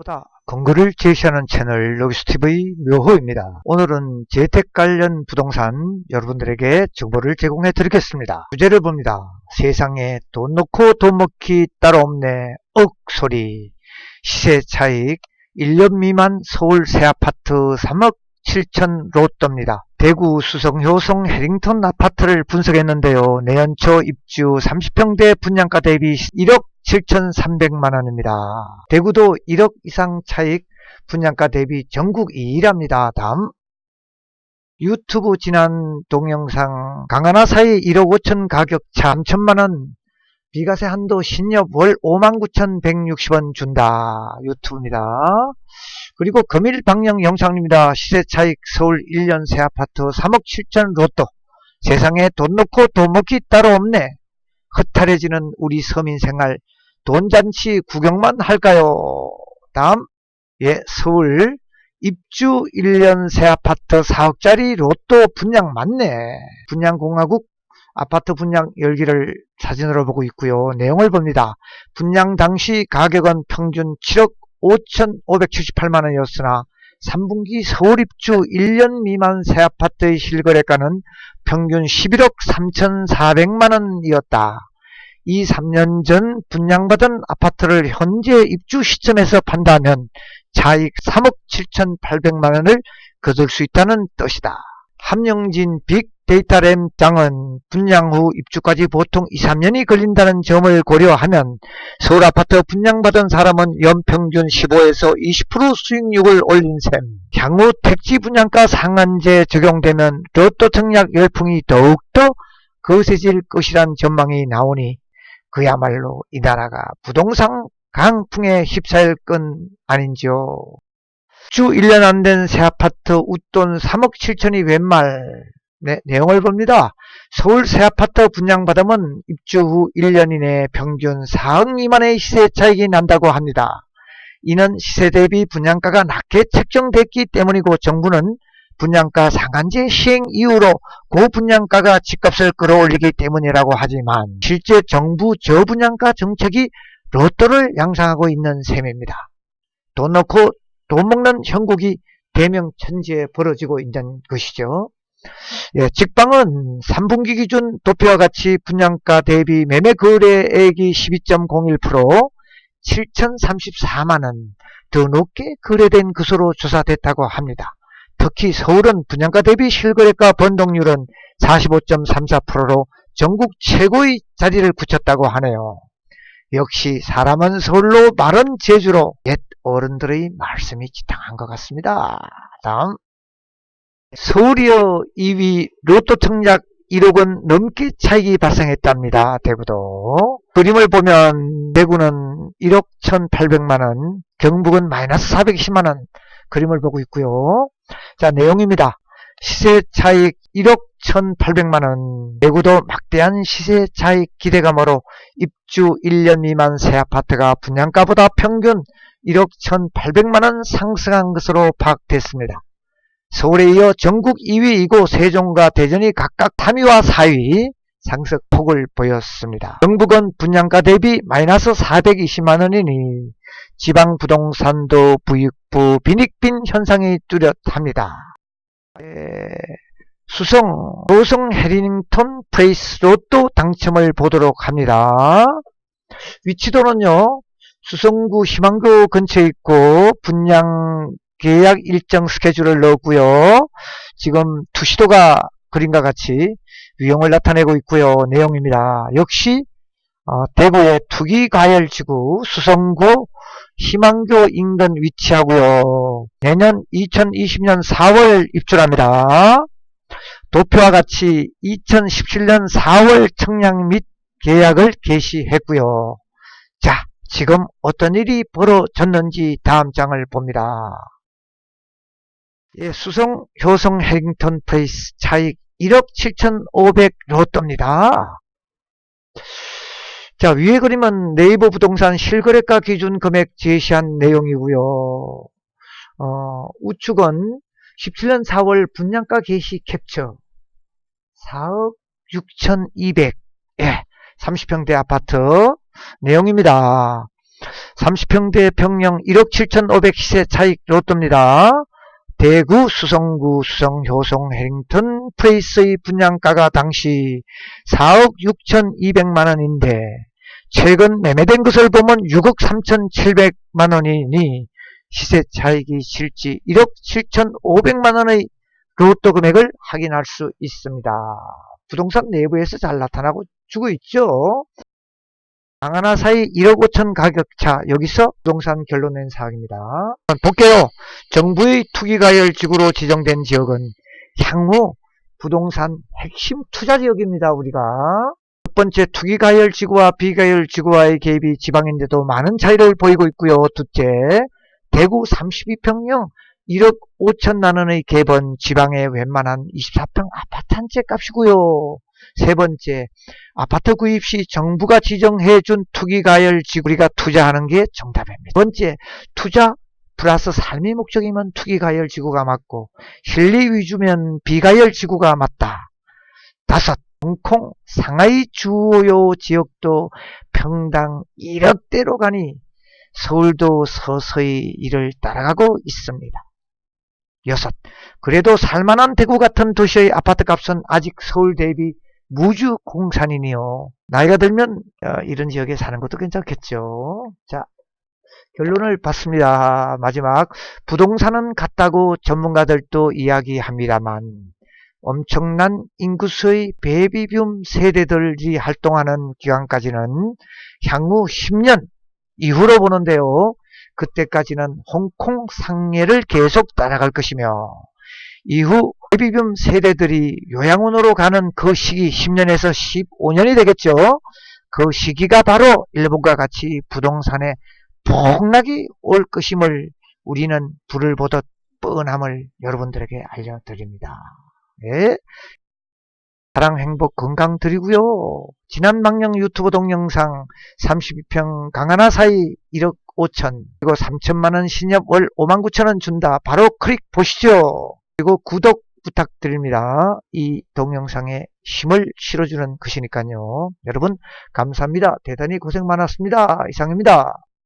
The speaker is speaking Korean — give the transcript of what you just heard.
보다 근거를 제시하는 채널 로기스TV 묘호입니다. 오늘은 재택 관련 부동산 여러분들에게 정보를 제공해 드리겠습니다. 주제를 봅니다. 세상에 돈 넣고 돈 먹기 따로 없네 억소리 시세 차익 1년 미만 서울 새 아파트 3억 7천 로또입니다. 대구 수성 효성 해링턴 아파트를 분석했는데요. 내연초 입주 30평대 분양가 대비 1억 7,300만 원입니다. 대구도 1억 이상 차익 분양가 대비 전국 2위랍니다. 다음 유튜브 지난 동영상 강하나 사이 1억 5천 가격 차 3천만 원 비과세 한도 신협 월 59,160원 준다. 유튜브입니다. 그리고 금일 방영 영상입니다. 시세 차익 서울 1년 새 아파트 3억 7천 로또. 세상에 돈 넣고 돈 먹기 따로 없네. 허탈해지는 우리 서민 생활 돈잔치 구경만 할까요? 다음 예 서울 입주 1년 새 아파트 4억짜리 로또 분양 맞네. 분양공화국 아파트 분양 열기를 사진으로 보고 있고요. 내용을 봅니다. 분양 당시 가격은 평균 7억 5,578만 원이었으나 3분기 서울 입주 1년 미만 새 아파트의 실거래가는 평균 11억 3,400만 원이었다. 이 3년 전 분양받은 아파트를 현재 입주 시점에서 판다면 차익 3억 7,800만 원을 거둘 수 있다는 뜻이다. 함영진 빅데이터램 장은 분양 후 입주까지 보통 2, 3년이 걸린다는 점을 고려하면 서울 아파트 분양받은 사람은 연평균 15에서 20% 수익률을 올린 셈. 향후 택지 분양가 상한제 적용되면 로또 청약 열풍이 더욱더 거세질 것이란 전망이 나오니 그야말로 이 나라가 부동산 강풍에 휩싸일 건 아닌지요. 주 1년 안 된 새 아파트 웃돈 3억 7천이 웬말 네, 내용을 봅니다. 서울 새 아파트 분양받으면 입주 후 1년 이내에 평균 4억 미만의 시세 차익이 난다고 합니다. 이는 시세 대비 분양가가 낮게 책정됐기 때문이고 정부는 분양가 상한제 시행 이후로 고분양가가 집값을 끌어올리기 때문이라고 하지만 실제 정부 저분양가 정책이 로또를 양상하고 있는 셈입니다. 돈 넣고 돈 먹는 형국이 대명천지에 벌어지고 있는 것이죠. 예, 직방은 3분기 기준 도표와 같이 분양가 대비 매매 거래액이 12.01% 7,034만원 더 높게 거래된 것으로 조사됐다고 합니다. 특히 서울은 분양가 대비 실거래가 변동률은 45.34%로 전국 최고의 자리를 굳혔다고 하네요. 역시 사람은 서울로 말은 제주로 옛 어른들의 말씀이 지당한 것 같습니다. 다음 서울이어 2위 로또 청약 1억 원 넘게 차익이 발생했답니다. 대구도. 그림을 보면 대구는 1억 1,800만원, 경북은 마이너스 420만원 그림을 보고 있고요. 자 내용입니다. 시세 차익 1억 1,800만원 대구도 막대한 시세 차익 기대감으로 입주 1년 미만 새 아파트가 분양가보다 평균 1억 1,800만원 상승한 것으로 파악됐습니다. 서울에 이어 전국 2위이고 세종과 대전이 각각 3위와 4위 상승폭을 보였습니다. 경북은 분양가 대비 마이너스 420만원이니 지방 부동산도 부익부 빈익빈 현상이 뚜렷합니다. 에, 수성, 로성 해리닝턴 프레이스 로또 당첨을 보도록 합니다. 위치도는요, 수성구 희망교 근처에 있고 분양 계약 일정 스케줄을 넣었고요. 지금 투시도가 그림과 같이 위험을 나타내고 있고요. 내용입니다. 역시 어, 대구의 투기과열지구 수성구 희망교 인근 위치하고요. 내년 2020년 4월 입주랍니다. 도표와 같이 2017년 4월 청약 및 계약을 개시했고요. 자, 지금 어떤 일이 벌어졌는지 다음 장을 봅니다. 예, 수성 효성 해링턴 플레이스 차익 1억 7,500 로또입니다. 자, 위에 그림은 네이버 부동산 실거래가 기준 금액 제시한 내용이고요. 어, 우측은 17년 4월 분양가 게시 캡처 4억 6,200 예, 30평대 아파트 내용입니다. 30평대 평형 1억 7,500 시세 차익 로또입니다. 대구 수성구 수성 효성 해링턴 프레이스의 분양가가 당시 4억 6,200만 원인데 최근 매매된 것을 보면 6억 3,700만 원이니 시세 차익이 실지 1억 7,500만 원의 로또 금액을 확인할 수 있습니다. 부동산 내부에서 잘 나타나고 주고 있죠. 방 하나 사이 1억 5천 가격차 여기서 부동산 결론 낸 사항입니다. 볼게요. 정부의 투기가열 지구로 지정된 지역은 향후 부동산 핵심 투자 지역입니다. 우리가 첫 번째 투기가열 지구와 비가열 지구와의 개입이 지방인데도 많은 차이를 보이고 있고요. 둘째 대구 32평형 1억 5천만 원의 개번 지방의 웬만한 24평 아파트 한 채 값이고요. 세 번째, 아파트 구입 시 정부가 지정해 준 투기 가열 지구리가 투자하는 게 정답입니다. 두 번째, 투자 플러스 삶의 목적이면 투기 가열 지구가 맞고 실리 위주면 비가열 지구가 맞다. 다섯, 홍콩 상하이 주요 지역도 평당 1억대로 가니 서울도 서서히 이를 따라가고 있습니다. 여섯, 그래도 살만한 대구 같은 도시의 아파트 값은 아직 서울 대비 무주 공산이니요. 나이가 들면 어, 이런 지역에 사는 것도 괜찮겠죠. 자, 결론을 봤습니다. 마지막 부동산은 같다고 전문가들도 이야기합니다만 엄청난 인구수의 베이비붐 세대들이 활동하는 기간까지는 향후 10년 이후로 보는데요. 그때까지는 홍콩 상해를 계속 따라갈 것이며 이후 베이비붐 세대들이 요양원으로 가는 그 시기 10년에서 15년이 되겠죠. 그 시기가 바로 일본과 같이 부동산에 폭락이 올 것임을 우리는 불을 보듯 뻔함을 여러분들에게 알려드립니다. 예. 사랑, 행복, 건강 드리고요. 지난 망령 유튜브 동영상 32평 강하나 사이 1억 5천 그리고 3천만원 신협 월 5만 9천원 준다. 바로 클릭 보시죠. 그리고 구독 부탁드립니다. 이 동영상에 힘을 실어주는 것이니까요. 여러분 감사합니다. 대단히 고생 많았습니다. 이상입니다.